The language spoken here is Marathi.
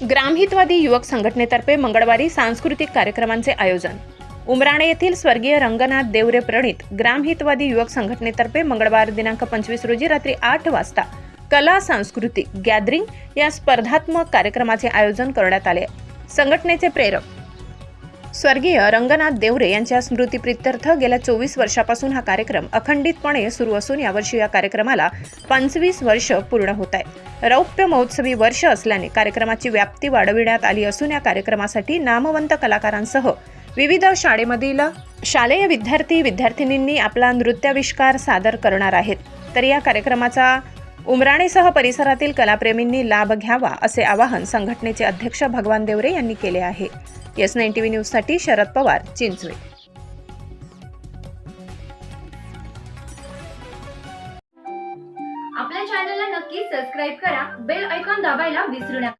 ग्रामहितवादी युवक संघटनेतर्फे मंगळवारी सांस्कृतिक कार्यक्रमांचे आयोजन. उमराणे येथील स्वर्गीय रंगनाथ देवरे प्रणित ग्रामहितवादी युवक संघटनेतर्फे मंगळवार दिनांक पंचवीस रोजी रात्री आठ वाजता कला सांस्कृतिक गॅदरिंग या स्पर्धात्मक कार्यक्रमाचे आयोजन करण्यात आले. संघटनेचे प्रेरक स्वर्गीय रंगनाथ देवरे यांच्या स्मृतीप्रित्यर्थ गेल्या चोवीस वर्षापासून हा कार्यक्रम अखंडितपणे सुरू असून यावर्षी या कार्यक्रमाला पंचवीस वर्ष पूर्ण होत आहे रौप्य महोत्सवी वर्ष असल्याने कार्यक्रमाची व्याप्ती वाढविण्यात आली असून या कार्यक्रमासाठी नामवंत कलाकारांसह विविध शाळेमधील शालेय विद्यार्थी विद्यार्थिनींनी आपला नृत्याविष्कार सादर करणार आहेत. तर या कार्यक्रमाचा उमराणेसह परिसरातील कलाप्रेमींनी लाभ घ्यावा असे आवाहन संघटनेचे अध्यक्ष भगवान देवरे यांनी केले आहे. एस नाईन टी व्ही न्यूजसाठी शरद पवार चिंचवे. आपल्या चॅनलला नक्की सबस्क्राईब करा बेल ऐकॉन दाबायला विसरू नका.